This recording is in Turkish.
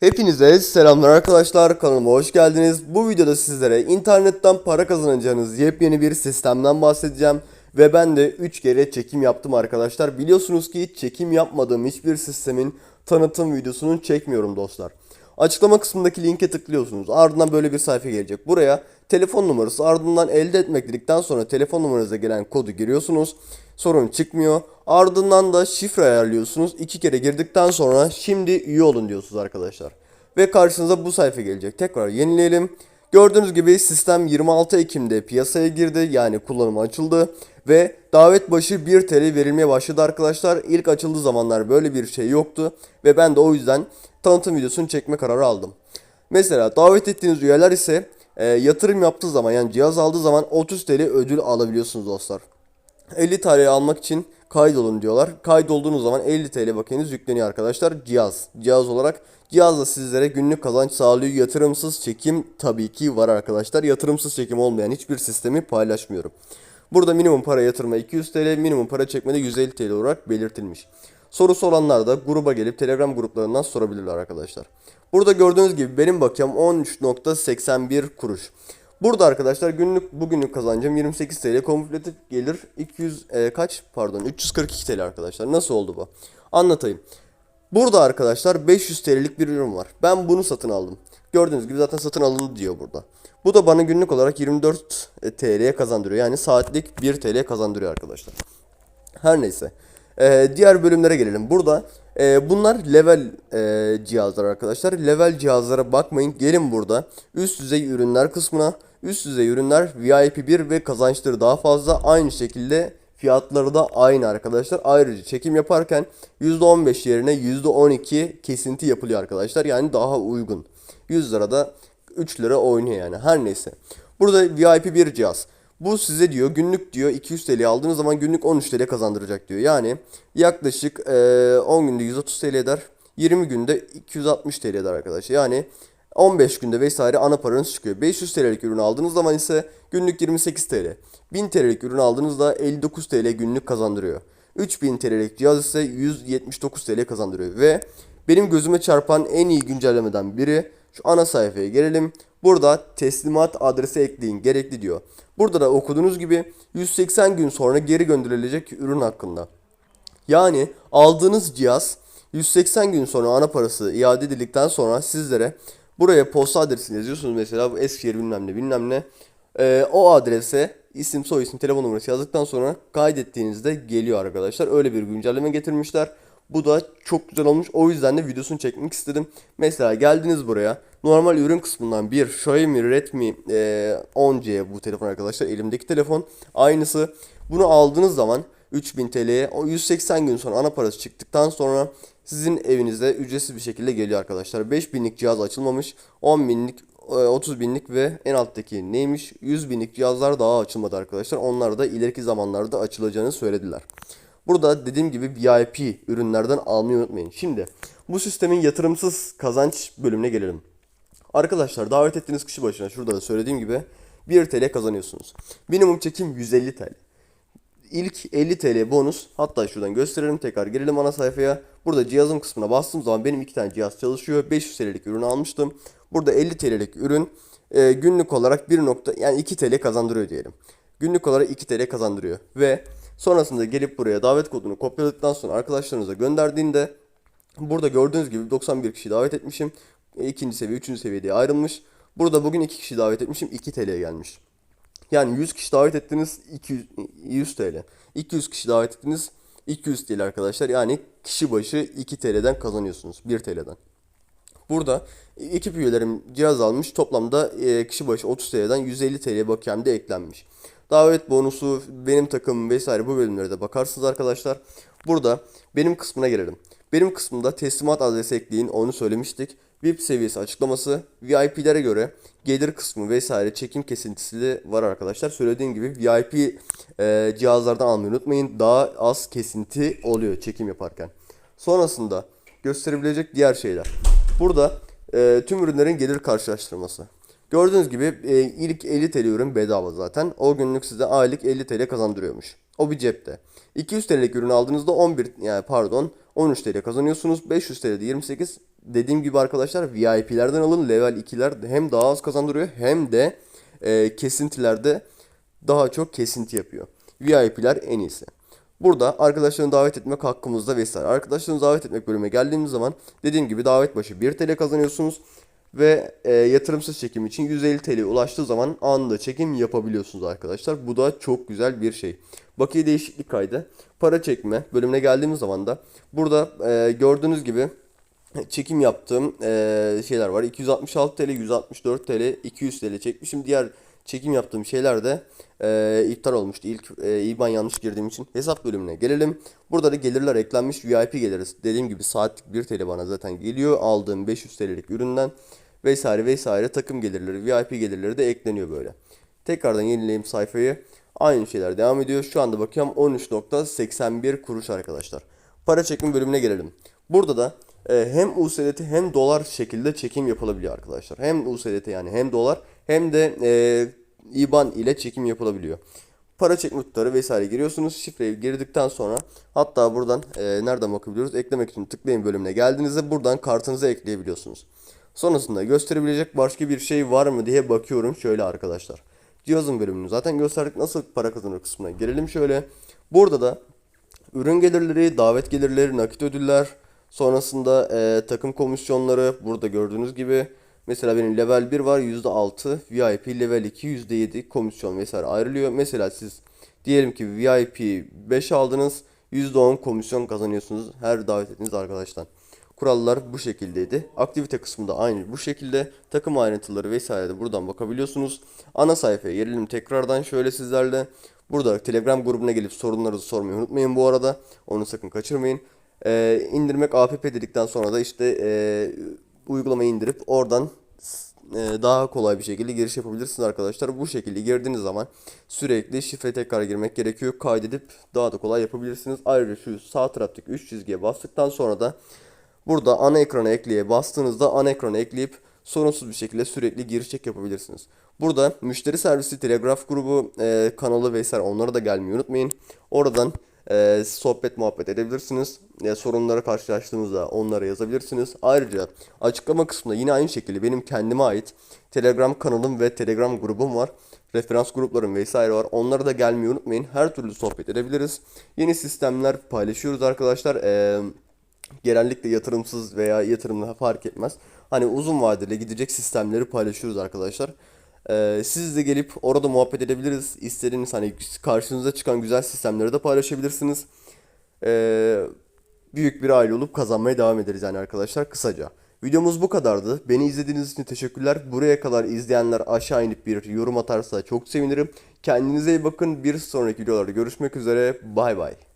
Hepinize selamlar arkadaşlar kanalıma hoş geldiniz. Bu videoda sizlere internetten para kazanacağınız yepyeni bir sistemden bahsedeceğim. Ve ben de 3 kere çekim yaptım arkadaşlar. Biliyorsunuz ki çekim yapmadığım hiçbir sistemin tanıtım videosunu çekmiyorum dostlar. Açıklama kısmındaki linke tıklıyorsunuz. Ardından böyle bir sayfa gelecek. Buraya telefon numarası ardından elde etmek dedikten sonra telefon numaranıza gelen kodu giriyorsunuz. Sorun çıkmıyor. Ardından da şifre ayarlıyorsunuz. İki kere girdikten sonra şimdi üye olun diyorsunuz arkadaşlar. Ve karşınıza bu sayfa gelecek. Tekrar yenileyelim. Gördüğünüz gibi sistem 26 Ekim'de piyasaya girdi. Yani kullanıma açıldı. Ve davet başı 1 TL verilmeye başladı arkadaşlar. İlk açıldığı zamanlar böyle bir şey yoktu. Ve ben de o yüzden tanıtım videosunu çekme kararı aldım. Mesela davet ettiğiniz üyeler ise e, yatırım yaptığı zaman yani cihaz aldığı zaman 30 TL ödül alabiliyorsunuz dostlar. 50 TL almak için kaydolun diyorlar. Kaydolduğunuz zaman 50 TL bakiyeniz yükleniyor arkadaşlar. Cihaz. Cihaz olarak cihaz da sizlere günlük kazanç sağlıyor. Yatırımsız çekim tabii ki var arkadaşlar. Yatırımsız çekim olmayan hiçbir sistemi paylaşmıyorum. Burada minimum para yatırma 200 TL, minimum para çekmede 150 TL olarak belirtilmiş. Sorusu olanlar da gruba gelip Telegram gruplarından sorabilirler arkadaşlar. Burada gördüğünüz gibi benim bakiyem 13.81 kuruş. Burada arkadaşlar günlük bugünlük kazancım 28 TL kumülatif gelir 200 e, kaç pardon 342 TL arkadaşlar. Nasıl oldu bu? Anlatayım. Burada arkadaşlar 500 TL'lik bir ürün var. Ben bunu satın aldım. Gördüğünüz gibi zaten satın alındı diyor burada. Bu da bana günlük olarak 24 TL'ye kazandırıyor. Yani saatlik 1 TL kazandırıyor arkadaşlar. Her neyse. Ee, diğer bölümlere gelelim. Burada e, bunlar level e, cihazlar arkadaşlar. Level cihazlara bakmayın. Gelin burada üst düzey ürünler kısmına. Üst düzey ürünler VIP 1 ve kazançları daha fazla. Aynı şekilde fiyatları da aynı arkadaşlar. Ayrıca çekim yaparken %15 yerine %12 kesinti yapılıyor arkadaşlar. Yani daha uygun. 100 lirada 3 lira oynuyor yani. Her neyse. Burada VIP bir cihaz. Bu size diyor günlük diyor 200 TL aldığınız zaman günlük 13 TL kazandıracak diyor. Yani yaklaşık eee, 10 günde 130 TL eder. 20 günde 260 TL eder arkadaşlar. Yani 15 günde vesaire ana paranız çıkıyor. 500 TL'lik ürün aldığınız zaman ise günlük 28 TL. 1000 TL'lik ürün aldığınızda 59 TL günlük kazandırıyor. 3000 TL'lik cihaz ise 179 TL kazandırıyor. Ve benim gözüme çarpan en iyi güncellemeden biri şu ana sayfaya gelelim. Burada teslimat adresi ekleyin gerekli diyor. Burada da okuduğunuz gibi 180 gün sonra geri gönderilecek ürün hakkında. Yani aldığınız cihaz 180 gün sonra ana parası iade edildikten sonra sizlere buraya posta adresini yazıyorsunuz mesela bu Eskişehir bilmem ne bilmem ne. Ee, o adrese isim soy isim telefon numarası yazdıktan sonra kaydettiğinizde geliyor arkadaşlar. Öyle bir güncelleme getirmişler. Bu da çok güzel olmuş. O yüzden de videosunu çekmek istedim. Mesela geldiniz buraya. Normal ürün kısmından bir Xiaomi Redmi e, 10C bu telefon arkadaşlar. Elimdeki telefon. Aynısı. Bunu aldığınız zaman 3000 TL'ye o 180 gün sonra ana parası çıktıktan sonra sizin evinize ücretsiz bir şekilde geliyor arkadaşlar. 5000'lik cihaz açılmamış. 10 binlik 30 binlik ve en alttaki neymiş 100 binlik cihazlar daha açılmadı arkadaşlar. Onlar da ileriki zamanlarda açılacağını söylediler. Burada dediğim gibi VIP ürünlerden almayı unutmayın. Şimdi bu sistemin yatırımsız kazanç bölümüne gelelim. Arkadaşlar davet ettiğiniz kişi başına şurada da söylediğim gibi 1 TL kazanıyorsunuz. Minimum çekim 150 TL. İlk 50 TL bonus hatta şuradan gösterelim tekrar gelelim ana sayfaya. Burada cihazım kısmına bastığım zaman benim iki tane cihaz çalışıyor. 500 TL'lik ürün almıştım. Burada 50 TL'lik ürün e, günlük olarak 1 nokta yani 2 TL kazandırıyor diyelim. Günlük olarak 2 TL kazandırıyor ve sonrasında gelip buraya davet kodunu kopyaladıktan sonra arkadaşlarınıza gönderdiğinde burada gördüğünüz gibi 91 kişi davet etmişim. İkinci seviye, üçüncü seviye diye ayrılmış. Burada bugün 2 kişi davet etmişim. 2 TL gelmiş. Yani 100 kişi davet ettiniz 200, 100 TL. 200 kişi davet ettiniz 200 TL arkadaşlar. Yani kişi başı 2 TL'den kazanıyorsunuz. 1 TL'den. Burada ekip üyelerim cihaz almış. Toplamda e, kişi başı 30 TL'den 150 TL bakiyem de eklenmiş. Davet bonusu, benim takımım vesaire bu bölümlere de bakarsınız arkadaşlar. Burada benim kısmına gelelim. Benim kısmında teslimat adresi ekleyin onu söylemiştik. VIP seviyesi açıklaması, VIP'lere göre gelir kısmı vesaire çekim kesintisi var arkadaşlar. Söylediğim gibi VIP e, cihazlardan almayı unutmayın. Daha az kesinti oluyor çekim yaparken. Sonrasında gösterebilecek diğer şeyler. Burada e, tüm ürünlerin gelir karşılaştırması. Gördüğünüz gibi e, ilk 50 TL ürün bedava zaten. O günlük size aylık 50 TL kazandırıyormuş. O bir cepte. 200 TL'lik ürün aldığınızda 11 yani pardon 13 TL kazanıyorsunuz. 500 TL'de 28 dediğim gibi arkadaşlar VIP'lerden alın. Level 2'ler hem daha az kazandırıyor hem de e, kesintilerde daha çok kesinti yapıyor. VIP'ler en iyisi. Burada arkadaşlarını davet etmek hakkımızda vesaire. Arkadaşlarını davet etmek bölümüne geldiğimiz zaman dediğim gibi davet başı 1 TL kazanıyorsunuz. Ve e, yatırımsız çekim için 150 TL ulaştığı zaman anında çekim yapabiliyorsunuz arkadaşlar. Bu da çok güzel bir şey. Bakiye değişiklik kaydı. Para çekme bölümüne geldiğimiz zaman da burada e, gördüğünüz gibi çekim yaptığım e, şeyler var. 266 TL, 164 TL, 200 TL çekmişim. Diğer çekim yaptığım şeyler de e, iptal olmuştu. İlk e, IBAN yanlış girdiğim için hesap bölümüne gelelim. Burada da gelirler eklenmiş VIP geliri. Dediğim gibi saatlik 1 TL bana zaten geliyor. Aldığım 500 TL'lik üründen vesaire vesaire takım gelirleri, VIP gelirleri de ekleniyor böyle. Tekrardan yenileyim sayfayı. Aynı şeyler devam ediyor. Şu anda bakıyorum 13.81 kuruş arkadaşlar. Para çekim bölümüne gelelim. Burada da e, hem USDT hem dolar şekilde çekim yapılabiliyor arkadaşlar. Hem USDT yani hem dolar hem de e, IBAN ile çekim yapılabiliyor. Para çekme tutarı vesaire giriyorsunuz. Şifreyi girdikten sonra hatta buradan e, nereden bakabiliyoruz? Eklemek için tıklayın bölümüne geldiğinizde buradan kartınıza ekleyebiliyorsunuz. Sonrasında gösterebilecek başka bir şey var mı diye bakıyorum şöyle arkadaşlar. Cihazın bölümünü zaten gösterdik. Nasıl para kazanır kısmına gelelim şöyle. Burada da ürün gelirleri, davet gelirleri, nakit ödüller, sonrasında e, takım komisyonları burada gördüğünüz gibi. Mesela benim level 1 var %6, VIP level 2 %7 komisyon vesaire ayrılıyor. Mesela siz diyelim ki VIP 5 aldınız %10 komisyon kazanıyorsunuz her davet ettiğiniz arkadaştan. Kurallar bu şekildeydi. Aktivite kısmında aynı bu şekilde. Takım ayrıntıları vesaire de buradan bakabiliyorsunuz. Ana sayfaya gelelim tekrardan şöyle sizlerle. Burada Telegram grubuna gelip sorunlarınızı sormayı unutmayın bu arada. Onu sakın kaçırmayın. Ee, indirmek app dedikten sonra da işte e, uygulamayı indirip oradan e, daha kolay bir şekilde giriş yapabilirsiniz arkadaşlar. Bu şekilde girdiğiniz zaman sürekli şifre tekrar girmek gerekiyor. Kaydedip daha da kolay yapabilirsiniz. Ayrıca şu sağ taraftaki 3 çizgiye bastıktan sonra da Burada ana ekrana ekleye bastığınızda ana ekrana ekleyip sorunsuz bir şekilde sürekli giriş çek yapabilirsiniz. Burada müşteri servisi, telegraf grubu, e, kanalı vesaire onlara da gelmeyi unutmayın. Oradan e, sohbet muhabbet edebilirsiniz. E, sorunlara karşılaştığınızda onlara yazabilirsiniz. Ayrıca açıklama kısmında yine aynı şekilde benim kendime ait Telegram kanalım ve Telegram grubum var. Referans gruplarım vesaire var. Onlara da gelmeyi unutmayın. Her türlü sohbet edebiliriz. Yeni sistemler paylaşıyoruz arkadaşlar. Eee genellikle yatırımsız veya yatırımlı fark etmez. Hani uzun vadeli gidecek sistemleri paylaşıyoruz arkadaşlar. Ee, siz de gelip orada muhabbet edebiliriz. İstediğiniz hani karşınıza çıkan güzel sistemleri de paylaşabilirsiniz. Ee, büyük bir aile olup kazanmaya devam ederiz yani arkadaşlar kısaca. Videomuz bu kadardı. Beni izlediğiniz için teşekkürler. Buraya kadar izleyenler aşağı inip bir yorum atarsa çok sevinirim. Kendinize iyi bakın. Bir sonraki videolarda görüşmek üzere. Bay bay.